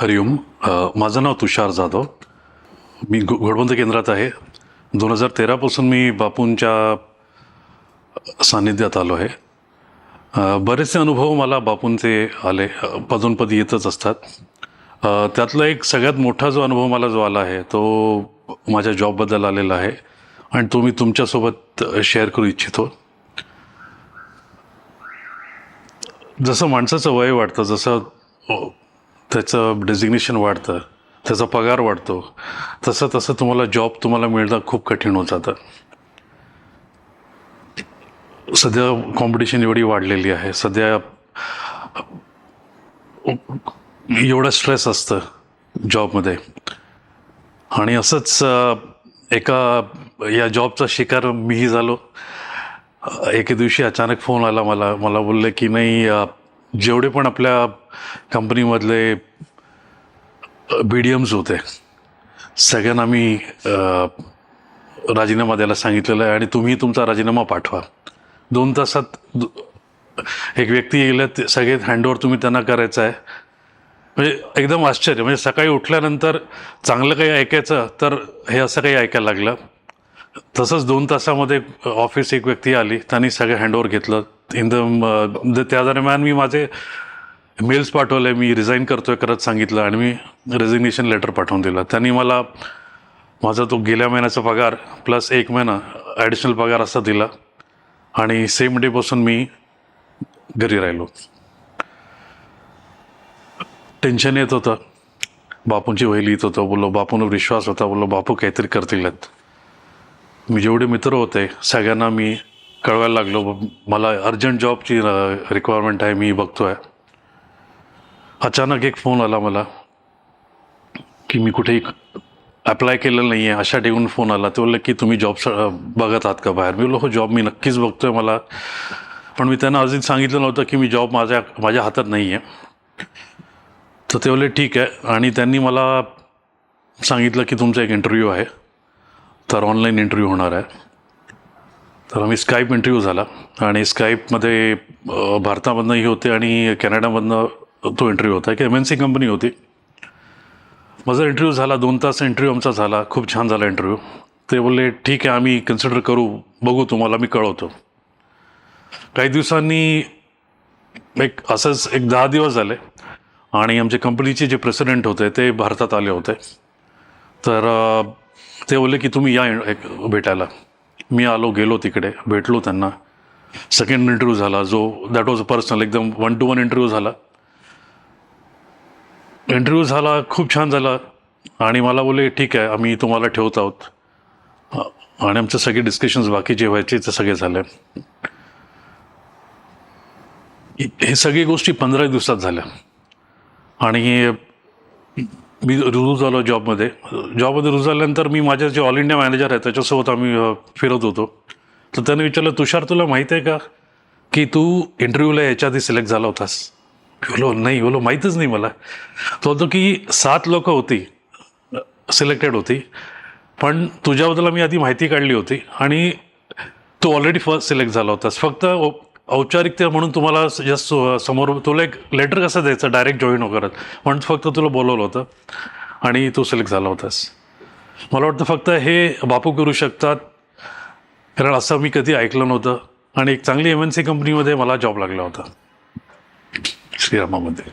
हरिओम माझं नाव तुषार जाधव. मी गु घोडबंद केंद्रात आहे. दोन हजार तेरापासून मी बापूंच्या सान्निध्यात आलो आहे. बरेचसे अनुभव मला बापूंचे आले. पदोनपदी येतच असतात. त्यातला एक सगळ्यात मोठा जो अनुभव मला जो आला आहे तो माझ्या जॉबबद्दल आलेला आहे आणि तो मी तुमच्यासोबत शेअर करू इच्छितो. जसं माणसाचं वय वाढतं जसं त्याचं डेजिग्नेशन वाढतं त्याचा पगार वाढतो. तसं तसं तुम्हाला जॉब तुम्हाला मिळणं खूप कठीण होत जातं. सध्या कॉम्पिटिशन एवढी वाढलेली आहे. सध्या एवढं स्ट्रेस असतं जॉबमध्ये आणि असंच एका या जॉबचा शिकार मीही झालो. एके दिवशी अचानक फोन आला मला. मला बोलले की नाही जेवढे पण आपल्या कंपनीमधले बी डी एम्स होते. सगळ्यांना मी राजीनामा द्यायला सांगितलेलं आहे आणि तुम्ही तुमचा राजीनामा पाठवा. दोन तासात एक व्यक्ती येईल ते सगळे हँडओवर तुम्ही त्यांना करायचं आहे. म्हणजे एकदम आश्चर्य म्हणजे सकाळी उठल्यानंतर चांगलं काही ऐकायचं तर हे असं काही ऐकायला लागलं. तसंच दोन तासामध्ये ऑफिस एक व्यक्ती आली त्यांनी सगळं हँडओवर घेतलं. इन द त्या दरम्यान मी माझे मेल्स पाठवले मी रिझाईन करतोय करत सांगितलं आणि मी रेझिग्नेशन लेटर पाठवून दिलं. त्यांनी मला माझा तो गेल्या महिन्याचा पगार प्लस एक महिना ॲडिशनल पगार असा दिला आणि सेम डेपासून मी घरी राहिलो. टेन्शन येत होतं. बापूंची वही लिहित होतं. बोललो बापूंवर विश्वास होता. बोललो बापू काहीतरी करतील मी जेवढे मित्र होते सगळ्यांना मी कळवायला लागलो. मला अर्जंट जॉबची रिक्वायरमेंट आहे मी बघतो आहे अचानक एक फोन आला मला की मी कुठेही अप्लाय केलेलं नाही आहे अशा ठेवून फोन आला. ते बोलले की तुम्ही जॉब बघत आहात का बाहेर? मी बोललो हो जॉब मी नक्कीच बघतो आहे मला. पण मी त्यांना अजून सांगितलं नव्हतं की मी जॉब माझ्या माझ्या हातात नाही आहे तर ते बोलले ठीक आहे. आणि त्यांनी मला सांगितलं की तुमचा एक इंटरव्ह्यू आहे. तर ऑनलाईन इंटरव्ह्यू होणार आहे. तर आम्ही स्काईप इंटरव्ह्यू झाला. आणि स्काईपमध्ये भारतामधनंही होते आणि कॅनडामधनं तो इंटरव्ह्यू होता. एक एम एन सी कंपनी होती. माझा इंटरव्ह्यू झाला. दोन तास इंटरव्ह्यू आमचा झाला. खूप छान झाला इंटरव्ह्यू ते बोलले ठीक आहे आम्ही कन्सिडर करू. बघू तुम्हाला. मी कळवतो. काही दिवसांनी एक असंच एक दहा दिवस झाले. आणि आमच्या कंपनीचे जे प्रेसिडेंट होते ते भारतात आले होते. तर ते बोलले की तुम्ही या एक भेटायला. मी आलो गेलो तिकडे. भेटलो त्यांना. सेकंड इंटरव्ह्यू झाला. जो दॅट वॉज पर्सनल एकदम वन टू वन इंटरव्ह्यू झाला. इंटरव्ह्यू झाला खूप छान झाला. आणि मला बोले ठीक आहे आम्ही तुम्हाला ठेवत आहोत. आणि आमचे सगळे डिस्कशन्स बाकी जे व्हायचे ते सगळे झाले. हे सगळी गोष्टी पंधरा दिवसात झाल्या. आणि मी रुजू झालो जॉबमध्ये. जॉबमध्ये रुजू झाल्यानंतर मी माझे जे ऑल इंडिया मॅनेजर आहे त्याच्यासोबत आम्ही फिरत होतो. तर त्याने विचारलं तुषार तुला माहीत आहे का की तू इंटरव्ह्यूला याच्या आधी सिलेक्ट झाला होतास? बोलो नाही बोलो माहीतच नाही मला. तो होतो की सात लोक होती सिलेक्टेड होती पण तुझ्याबद्दल मी आधी माहिती काढली होती आणि तू ऑलरेडी फर्स्ट सिलेक्ट झाला होतास फक्त औ- औपचारिकता म्हणून तुम्हाला जस्ट समोर तुला एक लेटर कसं द्यायचं? डायरेक्ट जॉईन करत. म्हणून फक्त तुला बोलवलं होतं आणि तू सिलेक्ट झाला होतास. मला वाटतं फक्त हे बापू करू शकतात कारण असं मी कधी ऐकलं नव्हतं आणि एक चांगली एम एन सी कंपनीमध्ये मला जॉब लागला होता. 山まで。